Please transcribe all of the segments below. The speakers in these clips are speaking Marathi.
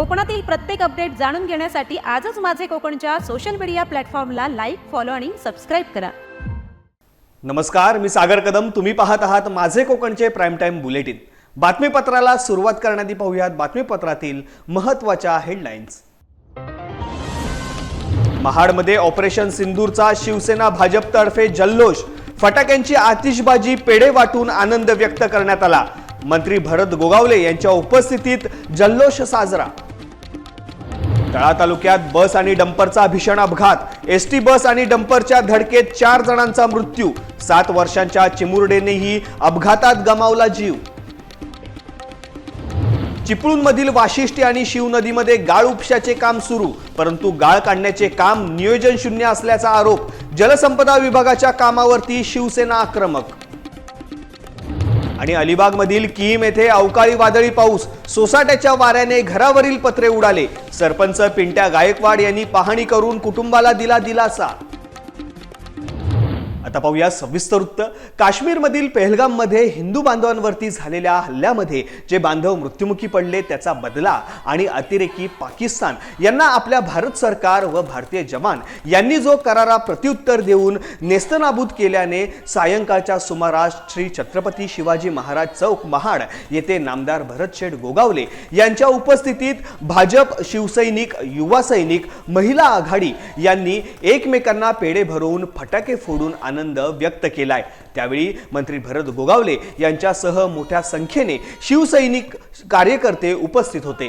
कोकणातील प्रत्येक अपडेट जाणून घेण्यासाठी आजच माझे कोकणच्या सोशल मीडिया प्लॅटफॉर्मला लाईक फॉलो आणि सबस्क्राईब करा. नमस्कार मी सागर कदम. तुम्ही पाहत आहात माझे कोकणचे प्राईम टाईम बुलेटिन बातमीपत्राला सुरुवात करण्याआधी पाहूयात बातमीपत्रातील महत्त्वाच्या हेडलाईन्स महाडमध्ये ऑपरेशन सिंदूरचा शिवसेना भाजपतर्फे जल्लोष. फटाक्यांची आतिषबाजी पेढे वाटून आनंद व्यक्त करण्यात आला. मंत्री भरत गोगावले यांच्या उपस्थितीत जल्लोष साजरा. तळा तालुक्यात बस आणि डंपरचा भीषण अपघात. एस टी बस आणि डंपरच्या धडकेत चार जणांचा मृत्यू. सात वर्षांच्या चिमुरडेनेही अपघातात गमावला जीव. चिपळूणमधील वाशिष्ठी आणि शिव नदीमध्ये गाळ उपशाचे काम सुरू. परंतु गाळ काढण्याचे काम नियोजन शून्य असल्याचा आरोप. जलसंपदा विभागाच्या कामावरती शिवसेना आक्रमक. आणि अलिबागमधील किम येथे अवकाळी वादळी पाऊस सोसाट्याच्या वाऱ्याने घरावरील पत्रे उडाले. सरपंच पिंट्या गायकवाड यांनी पाहणी करून कुटुंबाला दिला दिलासा. आता पाहूया सविस्तर वृत्त काश्मीरमधील पेहलगाममध्ये हिंदू बांधवांवरती झालेल्या हल्ल्यामध्ये जे बांधव मृत्युमुखी पडले त्याचा बदला आणि अतिरेकी पाकिस्तान यांना आपल्या भारत सरकार व भारतीय जवान यांनी जो करारा प्रत्युत्तर देऊन नेस्तनाबूत केल्याने सायंकाळच्या सुमारास श्री छत्रपती शिवाजी महाराज चौक महाड येथे नामदार भरत शेठ गोगावले यांच्या उपस्थितीत भाजप शिवसैनिक युवा सैनिक महिला आघाडी यांनी एकमेकांना पेढे भरवून फटाके फोडून आनंद व्यक्त केलाय. त्यावेळी मंत्री भरत गोगावले यांच्यासह मोठ्या संख्येने शिवसैनिक कार्यकर्ते उपस्थित होते.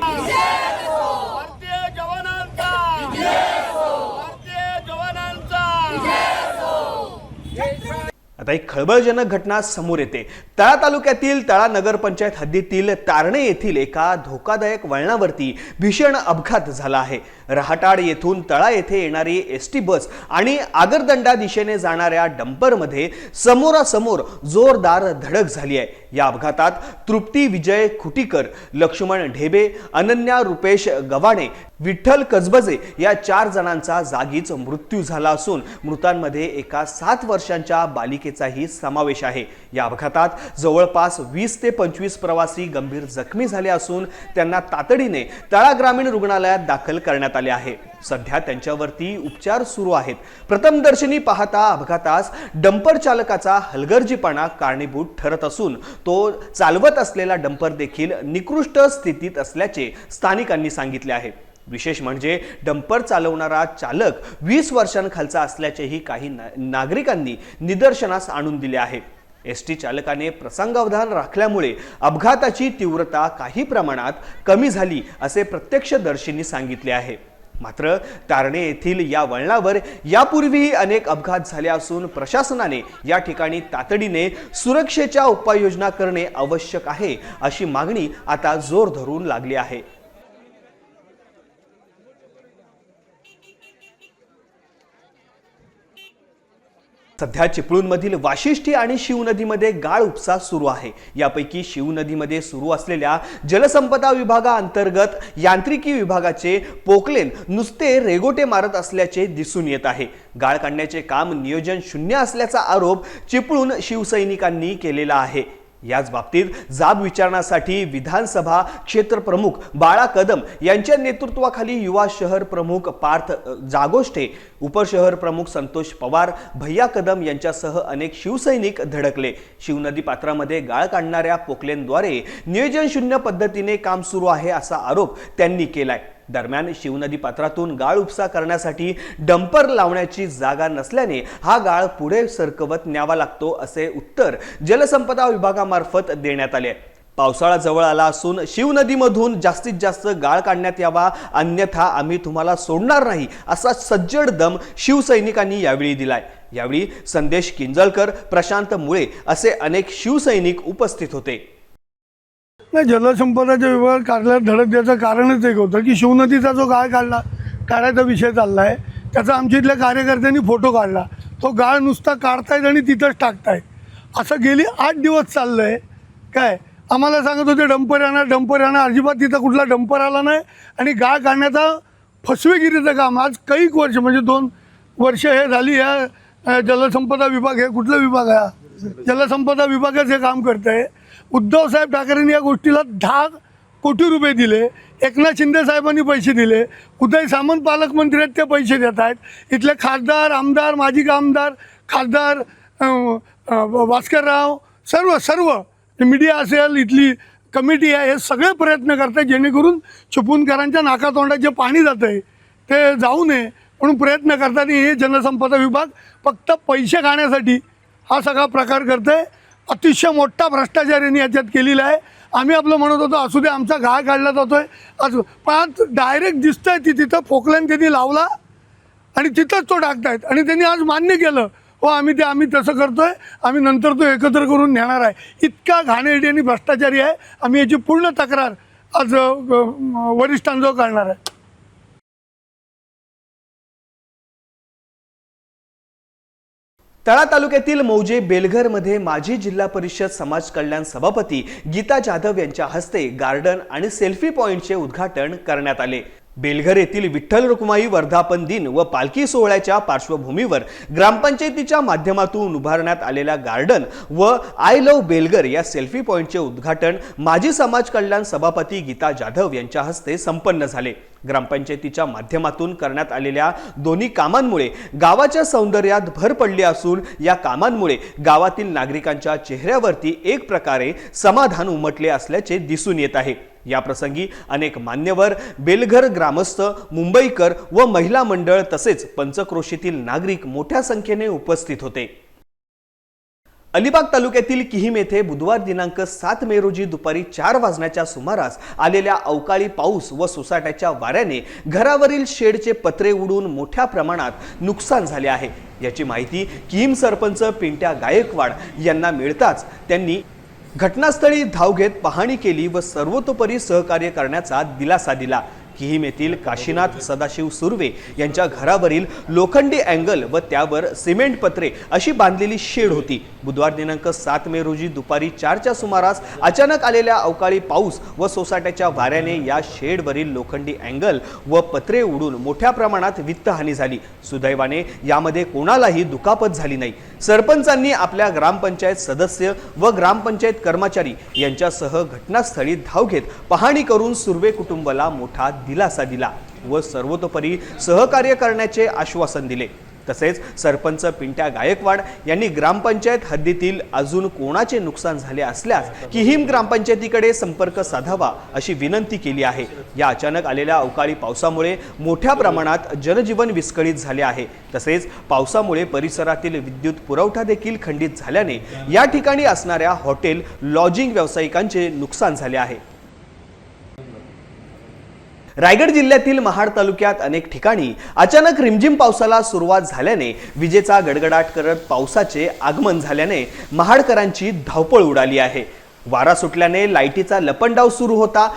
आता एक खळबळजनक घटना समोर येते. तळा तालुक्यातील तळा नगरपंचायत हद्दीतील तारणे येथील एका धोकादायक वळणावरती भीषण अपघात झाला आहे. रहाटाड येथून तळा येथे येणारी एस टी बस आणि आगरदंडा दिशेने जाणाऱ्या डंपरमध्ये समोरासमोर जोरदार धडक झाली आहे. या अपघातात तृप्ती विजय खुटीकर लक्ष्मण ढेबे अनन्या रुपेश गवाणे विठ्ठल कसबजे या चार जणांचा जागीच मृत्यू झाला असून मृतांमध्ये एका सात वर्षांच्या बालिकेचाही समावेश आहे. या अपघातात जवळपास वीस ते पंचवीस प्रवासी गंभीर जखमी झाले असून त्यांना तातडीने तळा ग्रामीण रुग्णालयात दाखल करण्यात आले. आहे. सध्या त्यांच्यावरती उपचार सुरू आहेत. प्रथमदर्शनी पाहता अपघातास डंपर चालकाचा हलगर्जीपणा कारणीभूत ठरत असून तो चालवत असलेला डंपर देखील निकृष्ट स्थितीत असल्याचे स्थानिकांनी सांगितले आहे. विशेष म्हणजे डंपर चालवणारा चालक वीस वर्षांखालचा असल्याचेही काही ना- नागरिकांनी निदर्शनास आणून दिले आहे. एस टी चालकाने प्रसंगावधान राखल्यामुळे अपघाताची तीव्रता काही प्रमाणात कमी झाली असे प्रत्यक्षदर्शींनी सांगितले आहे. मात्र तारणे येथील या वळणावर यापूर्वीही अनेक अपघात झाले असून प्रशासनाने या ठिकाणी तातडीने सुरक्षेच्या उपाययोजना करणे आवश्यक आहे अशी मागणी आता जोर धरून लागली आहे. सध्या चिपळूणमधील वाशिष्ठी आणि शिव नदीमध्ये गाळ उपसा सुरू आहे. यापैकी शिव नदीमध्ये सुरू असलेल्या जलसंपदा विभागाअंतर्गत यांत्रिकी विभागाचे पोकलेन नुसते रेगोटे मारत असल्याचे दिसून येत आहे. गाळ काढण्याचे काम नियोजन शून्य असल्याचा आरोप चिपळूण शिवसैनिकांनी केलेला आहे. याच बाबतीत जाब विचारण्यासाठी विधानसभा क्षेत्र प्रमुख बाळा कदम यांच्या नेतृत्वाखाली युवा शहर प्रमुख पार्थ जागोष्ठे जागोष्टे उपशहर प्रमुख संतोष पवार भैया कदम यांच्यासह अनेक शिवसैनिक धडकले. शिवनदी पात्रामध्ये गाळ काढणाऱ्या पोकलेनद्वारे नियोजनशून्य पद्धतीने काम सुरू आहे असा आरोप त्यांनी केलाय. दरम्यान शिवनदी पात्रातून गाळ उपसा करण्यासाठी डंपर लावण्याची जागा नसल्याने हा गाळ पुढे सरकवत न्यावा लागतो असे उत्तर जलसंपदा विभागामार्फत देण्यात आले. पावसाळा जवळ आला असून शिवनदीमधून जास्तीत जास्त गाळ काढण्यात यावा अन्यथा आम्ही तुम्हाला सोडणार नाही असा सज्जड दम शिवसैनिकांनी यावेळी दिलाय. यावेळी संदेश किंजलकर प्रशांत मुळे असे अनेक शिवसैनिक उपस्थित होते. नाही जलसंपदाच्या विभागात कार्यालयात धडक द्यायचं कारणच एक होतं की शिवनदीचा जो गाळ काढला काढायचा विषय चालला आहे त्याचा आमच्या इथल्या कार्यकर्त्यांनी फोटो काढला. तो गाळ नुसता काढतायत आणि तिथंच टाकतायत. असं गेली आठ दिवस चाललं आहे काय? आम्हाला सांगत होते डंपर आणा डंपर आणा. अजिबात तिथं कुठला डंपर आला नाही. आणि गाळ काढण्याचा फसवेगिरीचं काम आज कैक वर्ष म्हणजे दोन वर्ष हे झाली ह्या जलसंपदा विभाग हे कुठला विभाग आहे? जलसंपदा विभागच हे काम करत आहे उद्धवसाहेब ठाकरेंनी या गोष्टीला दहा कोटी रुपये दिले. एकनाथ शिंदे साहेबांनी पैसे दिले. उदय सामंत पालकमंत्री आहेत ते पैसे देत आहेत. इथले खासदार आमदार माजी आमदार खासदार भास्करराव सर्व सर्व. मीडिया असेल इथली कमिटी आहे हे सगळे प्रयत्न करतात जेणेकरून चिपळूणकरांच्या नाकातोंडात जे पाणी जातं आहे ते जाऊ नये. म्हणून प्रयत्न करतात हे जनसंपदा विभाग फक्त पैसे खाण्यासाठी हा सगळा प्रकार करतोय. अतिशय मोठा भ्रष्टाचार यांनी याच्यात केलेला आहे. आम्ही आपलं म्हणत होतो असू दे आमचा घा काढला जातोय. आज पण आज डायरेक्ट दिसतंय ती तिथं फोकल्यान त्यांनी लावला आणि तिथंच तो टाकतायत. आणि त्यांनी आज मान्य केलं हो आम्ही ते आम्ही तसं करतोय आम्ही नंतर तो एकत्र करून नेणार आहे. इतका घाणेरडी आणि भ्रष्टाचारी आहे. आम्ही याची पूर्ण तक्रार आज वरिष्ठांजवळ करणार आहे. तळा तालुक्यातील मौजे बेलघरमध्ये माजी जिल्हा परिषद समाज कल्याण सभापती गीता जाधव यांच्या हस्ते गार्डन आणि सेल्फी पॉईंटचे उद्घाटन करण्यात आले. बेलघर येथील विठ्ठल रुक्माई वर्धापन दिन व पालखी सोहळ्याच्या पार्श्वभूमीवर ग्रामपंचायतीच्या माध्यमातून उभारण्यात आलेल्या गार्डन व आय लव्ह बेलघर या सेल्फी पॉईंटचे उद्घाटन माजी समाज कल्याण सभापती गीता जाधव यांच्या हस्ते संपन्न झाले. ग्रामपंचायतीच्या माध्यमातून करण्यात आलेल्या दोन्ही कामांमुळे गावाच्या सौंदर्यात भर पडली असून या कामांमुळे गावातील नागरिकांच्या चेहऱ्यावरती एक प्रकारे समाधान उमटले असल्याचे दिसून येत आहे. याप्रसंगी अनेक मान्यवर बेलघर ग्रामस्थ मुंबईकर व महिला मंडळ तसेच पंचक्रोशीतील नागरिक मोठ्या संख्येने उपस्थित होते. अलिबाग तालुक्यातील किहिम येथे बुधवार दिनांक सात मे रोजी दुपारी चार वाजण्याच्या सुमारास आलेल्या अवकाळी पाऊस व सोसाट्याच्या वाऱ्याने घरावरील शेडचे पत्रे उडून मोठ्या प्रमाणात नुकसान झाले आहे. याची माहिती किहिम सरपंच पिंट्या गायकवाड यांना मिळताच त्यांनी घटनास्थळी धाव घेत पाहणी केली व सर्वतोपरी सहकार्य करण्याचा दिलासा दिला. किहिम येथील काशीनाथ सदाशिव सुर्वे यांच्या घरावरील लोखंडी अँगल व त्यावर सिमेंट पत्रे अशी बांधलेली शेड होती. बुधवार दिनांक सात मे रोजी दुपारी चारच्या सुमारास अचानक आलेल्या अवकाळी पाऊस व सोसाट्याच्या वाऱ्याने या शेडवरील लोखंडी अँगल व पत्रे उडून मोठ्या प्रमाणात वित्तहानी झाली. सुदैवाने यामध्ये कोणालाही दुखापत झाली नाही. सरपंचांनी आपल्या ग्रामपंचायत सदस्य व ग्रामपंचायत कर्मचारी यांच्यासह घटनास्थळी धाव घेत पाहणी करून सुर्वे कुटुंबाला मोठा दिलासा दिला व सर्वतोपरी सहकार्य करण्याचे आश्वासन दिले. तसेच सरपंच पिंट्या गायकवाड यांनी ग्रामपंचायत हद्दीतील अजून कोणाचे नुकसान झाले असल्यास किहिम ग्रामपंचायतीकडे संपर्क साधावा अशी विनंती केली आहे. या अचानक आलेल्या अवकाळी पावसामुळे मोठ्या प्रमाणात जनजीवन विस्कळीत झाले आहे. तसेच पावसामुळे परिसरातील विद्युत पुरवठा देखील खंडित झाल्याने या ठिकाणी असणाऱ्या हॉटेल लॉजिंग व्यावसायिकांचे नुकसान झाले आहे. रायगड जिल्ह्यातील महाड तालुक्यात अनेक ठिकाणी अचानक रिमझिम पावसाला सुरुवात झाल्याने विजेचा गडगडाट करत पावसाचे आगमन झाल्याने महाडकरांची धावपळ उडाली आहे. वारा सुटल्याने लाईटीचा लपंडाव सुरू होता.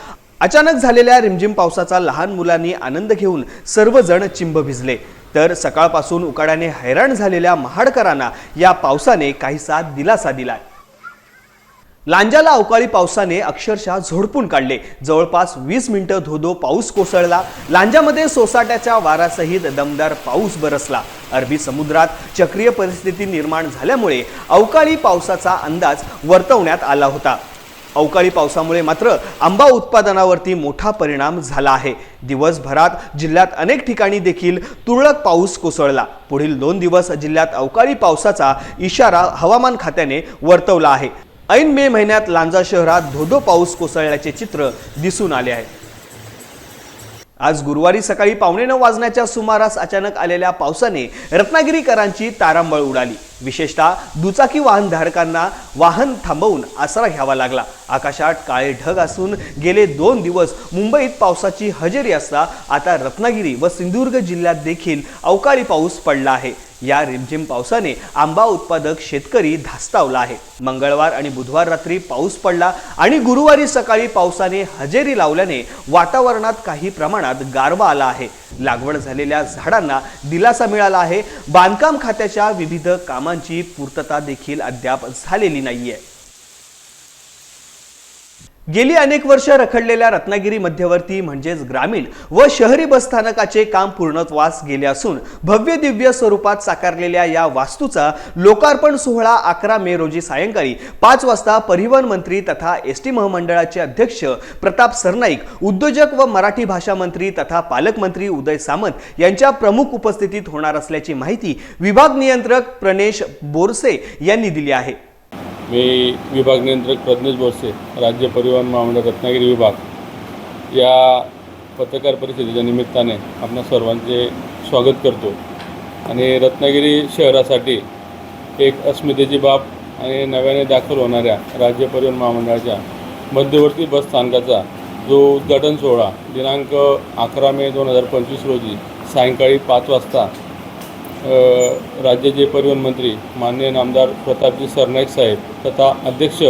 अचानक झालेल्या रिमझिम पावसाचा लहान मुलांनी आनंद घेऊन सर्वजण चिंब भिजले. तर सकाळपासून उकाड्याने हैराण झालेल्या महाडकरांना या पावसाने काहीसा दिलासा दिला लांजाला अवकाळी पावसाने अक्षरशः झोडपून काढले. जवळपास वीस मिनिटं धोधो पाऊस कोसळला. लांजामध्ये सोसाट्याच्या वारासहित दमदार पाऊस बरसला. अरबी समुद्रात चक्रीय परिस्थिती निर्माण झाल्यामुळे अवकाळी पावसाचा अंदाज वर्तवण्यात आला होता. अवकाळी पावसामुळे मात्र आंबा उत्पादनावरती मोठा परिणाम झाला आहे. दिवसभरात जिल्ह्यात अनेक ठिकाणी देखील तुरळक पाऊस कोसळला. पुढील दोन दिवस जिल्ह्यात अवकाळी पावसाचा इशारा हवामान खात्याने वर्तवला आहे. ऐन मे महिन्यात लांजा शहरात धोधो पाऊस कोसळल्याचे चित्र दिसून आले आहे. आज गुरुवारी सकाळी पावणे नऊ वाजण्याच्या सुमारास अचानक आलेल्या पावसाने रत्नागिरीकरांची तारांबळ उडाली. विशेषतः दुचाकी वाहनधारकांना वाहन थांबवून आसरा घ्यावा लागला. आकाशात काळे ढग असून गेले दोन दिवस मुंबईत पावसाची हजेरी असता आता रत्नागिरी व सिंधुदुर्ग जिल्ह्यात देखील अवकाळी पाऊस पडला आहे. या रिमझिम पावसाने आंबा उत्पादक शेतकरी धास्तावला आहे. मंगळवार आणि बुधवार रात्री पाऊस पडला आणि गुरुवारी सकाळी पावसाने हजेरी लावल्याने वातावरणात काही प्रमाणात गारवा आला आहे. लागवड झालेल्या झाडांना दिलासा मिळाला आहे. बांधकाम खात्याच्या विविध कामांची पूर्तता देखील अद्याप झालेली नाहीये. गेली अनेक वर्ष रखडलेल्या रत्नागिरी मध्यवर्ती म्हणजेच ग्रामीण व शहरी बसस्थानकाचे काम पूर्णत्वास गेले असून भव्य दिव्य स्वरूपात साकारलेल्या या वास्तूचा लोकार्पण सोहळा अकरा मे रोजी सायंकाळी पाच वाजता परिवहन मंत्री तथा एस टी महामंडळाचे अध्यक्ष प्रताप सरनाईक उद्योजक व मराठी भाषा मंत्री तथा पालकमंत्री उदय सामंत यांच्या प्रमुख उपस्थितीत होणार असल्याची माहिती विभाग नियंत्रक प्रणेश बोरसे यांनी दिली आहे. मी विभाग नियंत्रक प्रज्ञेश बोरसे राज्य परिवहन महामंडळ रत्नागिरी विभाग. या पत्रकार परिषदेच्या निमित्ताने आपणा सर्वांचे स्वागत करतो. आणि रत्नागिरी शहरासाठी एक अस्मितेची बाब आणि नव्याने दाखल होणाऱ्या राज्य परिवहन महामंडळाच्या मध्यवर्ती बस स्थानकाचा जो उद्घाटन सोहळा दिनांक अकरा मे दोन हजार पंचवीस रोजी सायंकाळी पाच वाजता राज्याचे परिवहन मंत्री माननीय नामदार प्रतापजी सरनाईक साहेब तथा अध्यक्ष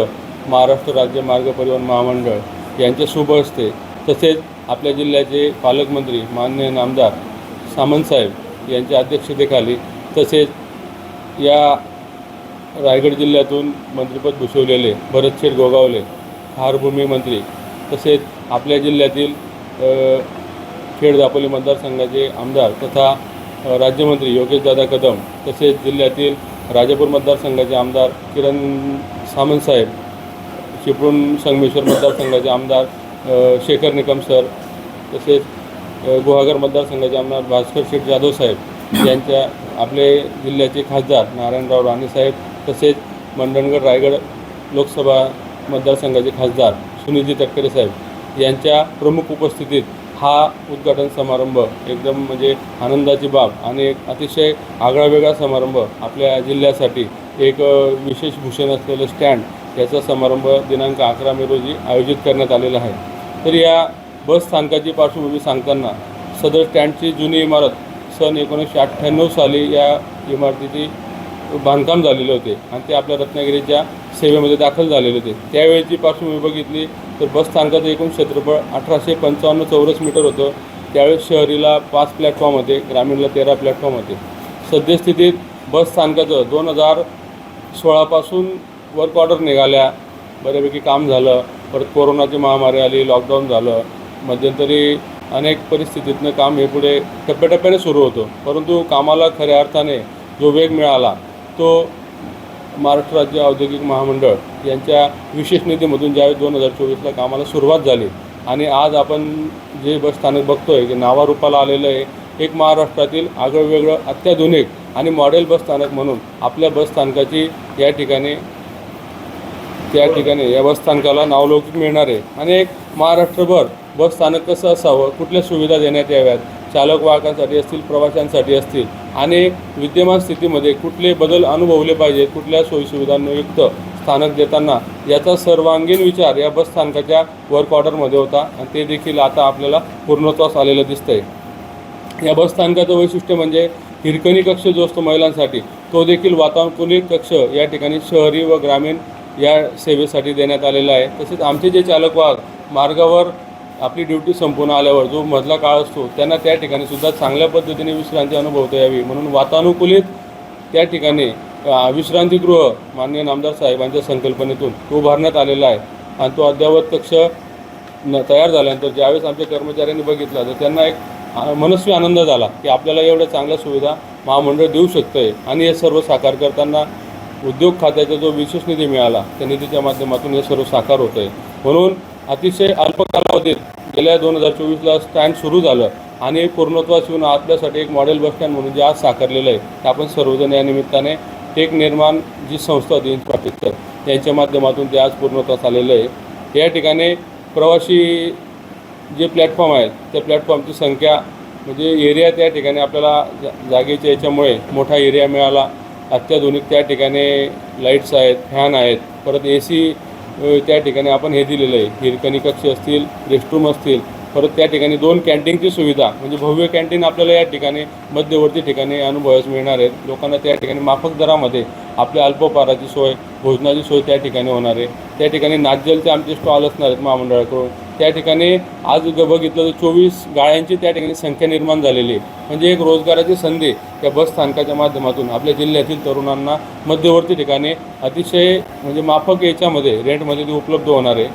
महाराष्ट्र राज्य मार्ग परिवहन महामंडळ यांच्या शुभ हस्ते तसेच आपल्या जिल्ह्याचे पालकमंत्री माननीय नामदार सामंत साहेब यांच्या अध्यक्षतेखाली तसेच या रायगड जिल्ह्यातून मंत्रिपद भूषवलेले भरतशेठ गोगावले हारभूमी मंत्री तसेच आपल्या जिल्ह्यातील खेड दापोली मतदारसंघाचे आमदार तथा राज्यमंत्री योगेशदादा कदम तसेच जिल्ह्यातील राजापूर मतदारसंघाचे आमदार किरण सामंतसाहेब चिपळूण संगमेश्वर मतदारसंघाचे आमदार शेखर निकम सर तसेच गुहागर मतदारसंघाचे आमदार भास्कर शेठ जाधव साहेब यांच्या आपले जिल्ह्याचे खासदार नारायणराव राणेसाहेब तसेच मंडणगड रायगड लोकसभा मतदारसंघाचे खासदार सुनीलजी तटकरे साहेब यांच्या प्रमुख उपस्थितीत हा उद्घाटन समारंभ एकदम म्हणजे आनंदाची बाब आणि एक अतिशय आगळा वेगळा समारंभ आपल्या जिल्ह्यासाठी एक विशेष भूषण असलेलं स्टँड याचा समारंभ दिनांक अकरा मे रोजी आयोजित करण्यात आलेला आहे. तर या बस स्थानकाची पार्श्वभूमी सांगताना सदर स्टँडची जुनी इमारत सन एकोणीसशे अठ्ठ्याण्णव साली या इमारतीची बांधकाम झालेले होते आणि ते आपल्या रत्नागिरीच्या सेवेमध्ये दाखल झालेले होते. त्यावेळेची पार्श्वभूमी बघितली तर बस स्थानकाचं एकूण क्षेत्रफळ अठराशे पंचावन्न चौरस मीटर होतं. त्यावेळेस शहरीला पाच प्लॅटफॉर्म होते ग्रामीणला तेरा प्लॅटफॉर्म होते. सद्यस्थितीत बस स्थानकाचं दोन हजार सोळापासून वर्क ऑर्डर निघाल्या. बऱ्यापैकी काम झालं. परत कोरोनाची महामारी आली लॉकडाऊन झालं. मध्यंतरी अनेक परिस्थितीतनं काम हे पुढे टप्प्याटप्प्याने सुरू होतं. परंतु कामाला खऱ्या अर्थाने जो वेग मिळाला तो महाराष्ट्र राज्य औद्योगिक महामंडळ यांच्या विशेष निधीमधून ज्यावेळी दोन हजार चोवीसला कामाला सुरुवात झाली आणि आज आपण जे बस स्थानक बघतोय की नावारूपाला आलेलं आहे एक महाराष्ट्रातील आगळं वेगळं अत्याधुनिक आणि मॉडेल बस स्थानक म्हणून आपल्या बस स्थानकाची या ठिकाणी त्या ठिकाणी या बसस्थानकाला नावलौकिक मिळणार आहे. आणि एक महाराष्ट्रभर बसस्थानक कसं असावं कुठल्या सुविधा देण्यात याव्यात चालक वाहकांसाठी असतील प्रवाशांसाठी असतील आणि विद्यमान स्थितीमध्ये कुठले बदल अनुभवले पाहिजेत कुठल्या सोयीसुविधांयुक्त स्थानक देताना याचा सर्वांगीण विचार या बसस्थानकाच्या वर्क ऑर्डरमध्ये होता आणि ते देखील आता आपल्याला पूर्णत्वास आलेलं दिसतंय. या बसस्थानकाचं वैशिष्ट्य म्हणजे हिरकणी कक्ष जो असतो महिलांसाठी तो देखील वातानुकूलित कक्ष या ठिकाणी शहरी व ग्रामीण या सेवेसाठी देण्यात आलेला आहे. तसेच आमचे जे चालक वाहक मार्गावर आपली ड्युटी संपून आल्यावर जो मधला काळ असतो त्यांना त्या ठिकाणी सुद्धा चांगल्या पद्धतीने विश्रांती अनुभवता यावी. म्हणून वातानुकूलित त्या ठिकाणी विश्रांतीगृह माननीय नामदार साहेबांच्या संकल्पनेतून तो उभारण्यात आलेला आहे. आणि तो अद्यावत कक्ष न तयार झाल्यानंतर ज्यावेळेस आमच्या कर्मचाऱ्यांनी बघितला तर त्यांना एक मनस्वी आनंद झाला की आपल्याला एवढ्या चांगल्या सुविधा महामंडळ देऊ शकतं आहे आणि हे सर्व साकार करताना उद्योग खात्याचा जो विशेष निधी मिळाला त्या निधीच्या माध्यमातून हे सर्व साकार होतं आहे म्हणून अतिशय अल्प कालावधीत गेल्या दोन हजार चोवीसला स्टँड सुरू झालं आणि पूर्णत्वास येऊन आपल्यासाठी एक मॉडेल बस स्टँड म्हणून जे आज साकारलेलं आहे ते आपण सर्वजण या निमित्ताने टेक निर्माण जी संस्था होती इन्फ्रास्ट्रक्चर यांच्या माध्यमातून ते आज पूर्णत्वास आलेलं आहे. या ठिकाणी प्रवासी जे प्लॅटफॉर्म आहेत त्या प्लॅटफॉर्मची संख्या म्हणजे एरिया त्या ठिकाणी आपल्याला जा जागेच्या याच्यामुळे मोठा एरिया मिळाला. अत्याधुनिक त्या ठिकाणी लाईट्स आहेत फॅन आहेत परत ए सी त्या ठिकाणी आपण हे दिलेलं आहे. हिरकणी कक्ष असतील रेस्टरूम असतील परत त्या ठिकाणी दोन कॅन्टीनची सुविधा म्हणजे भव्य कॅन्टीन आपल्याला या ठिकाणी मध्यवर्ती ठिकाणी अनुभवास मिळणार आहेत लोकांना त्या ठिकाणी माफक दरामध्ये आपल्या अल्पपाराची सोय भोजनाची सोय त्या ठिकाणी होणार आहे. त्या ठिकाणी नागजलचे आमचे स्टॉल असणार आहेत महामंडळाकडून. त्या ठिकाणी आज बघितलं तर चोवीस गाळ्यांची त्या ठिकाणी संख्या निर्माण झालेली आहे. म्हणजे एक रोजगाराची संधी या बस स्थानकाच्या माध्यमातून आपल्या जिल्ह्यातील तरुणांना मध्यवर्ती ठिकाणी अतिशय म्हणजे माफक याच्यामध्ये रेंटमध्ये ती उपलब्ध होणार आहे.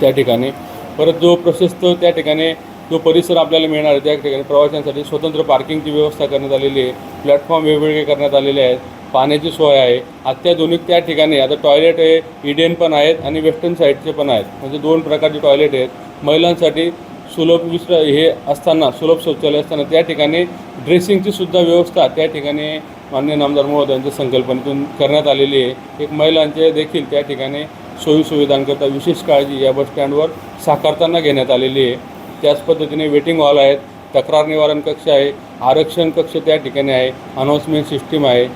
त्या ठिकाणी परत जो प्रशस्त त्या ठिकाणी जो परिसर आपल्याला मिळणार आहे त्या ठिकाणी प्रवाशांसाठी स्वतंत्र पार्किंगची व्यवस्था करण्यात आलेली आहे. प्लॅटफॉर्म वेगवेगळे करण्यात आलेले आहेत. पाण्याची सोय आहे. अत्याधुनिक त्या ठिकाणी आता टॉयलेट आहे इडेन पण आहेत आणि वेस्टर्न साईडचे पण आहेत. म्हणजे दोन प्रकारचे टॉयलेट आहेत. महिलांसाठी सुलभ विश्र हे असताना सुलभ शौचालय असताना त्या ठिकाणी ड्रेसिंगची सुद्धा व्यवस्था त्या ठिकाणी मान्य नामदार महोदयांच्या संकल्पनेतून करण्यात आलेली आहे. एक महिलांचे देखील त्या ठिकाणी सोयीसुविधांकरता विशेष काळजी या बसस्टँडवर साकारताना घेण्यात आलेली आहे. त्याच पद्धतीने वेटिंग हॉल आहेत तक्रार निवारण कक्ष आहे आरक्षण कक्ष त्या ठिकाणी आहे अनाऊन्समेंट सिस्टीम आहे.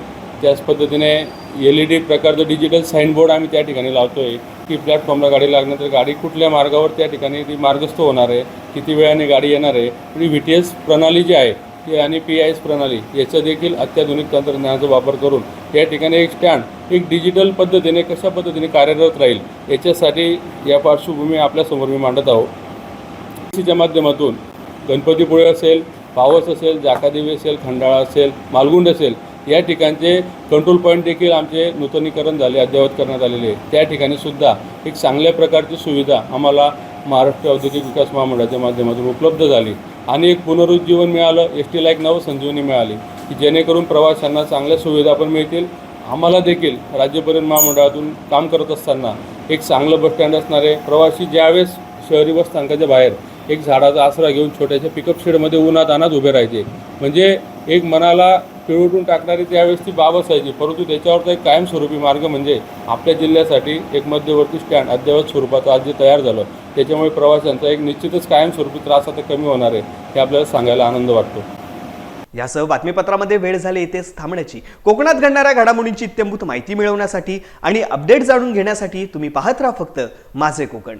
त्याच पद्धतीने एल ई डी प्रकारचं डिजिटल साईनबोर्ड आम्ही त्या ठिकाणी लावतो आहे की प्लॅटफॉर्मला गाडी लागण्यानंतर गाडी कुठल्या मार्गावर त्या ठिकाणी ती मार्गस्थ होणार आहे किती वेळाने गाडी येणार आहे आणि व्ही टी एस प्रणाली जी आहे ती आणि पी आय एस प्रणाली याचा देखील अत्याधुनिक तंत्रज्ञानाचा वापर करून या ठिकाणी एक स्टँड एक डिजिटल पद्धतीने कशा पद्धतीने कार्यरत राहील याच्यासाठी या पार्श्वभूमी आपल्यासमोर मी मांडत आहोत. सीच्या माध्यमातून गणपतीपुळे असेल पावस असेल जाकादेवी असेल खंडाळा असेल मालगुंड असेल या ठिकाणचे कंट्रोल पॉईंट देखील आमचे नूतनीकरण झाले अद्ययावत करण्यात आलेले त्या ठिकाणी सुद्धा एक चांगल्या प्रकारची सुविधा आम्हाला महाराष्ट्र औद्योगिक विकास महामंडळाच्या माध्यमातून उपलब्ध झाली. आणि एक पुनरुज्जीवन मिळालं एस टीला एक नवसंजीवनी मिळाली की जेणेकरून प्रवाशांना चांगल्या सुविधा पण मिळतील. आम्हाला देखील राज्य परिवहन महामंडळातून काम करत असताना एक चांगलं बसस्टँड असणारे प्रवासी ज्यावेळेस शहरी बस स्थानकाच्या बाहेर एक झाडाचा आसरा घेऊन छोट्याशा पिकअप शेडमध्ये उन्हात अनात उभे राहायचे. म्हणजे एक मनाला पिळवटून टाकणारी त्यावेळेस ती बाब असायची. परंतु त्याच्यावरचा एक कायमस्वरूपी मार्ग म्हणजे आपल्या जिल्ह्यासाठी एक मध्यवर्ती स्टँड अद्ययावत स्वरूपाचं आज जे तयार झालं त्याच्यामुळे प्रवाशांचा एक निश्चितच कायमस्वरूपी त्रास आता कमी होणार आहे हे आपल्याला सांगायला आनंद वाटतो. यासह बातमीपत्रामध्ये वेळ झाली इथेच थांबण्याची. कोकणात घडणाऱ्या घडामोडींची इत्यंभूत माहिती मिळवण्यासाठी आणि अपडेट जाणून घेण्यासाठी तुम्ही पाहत राहा फक्त माझे कोकण.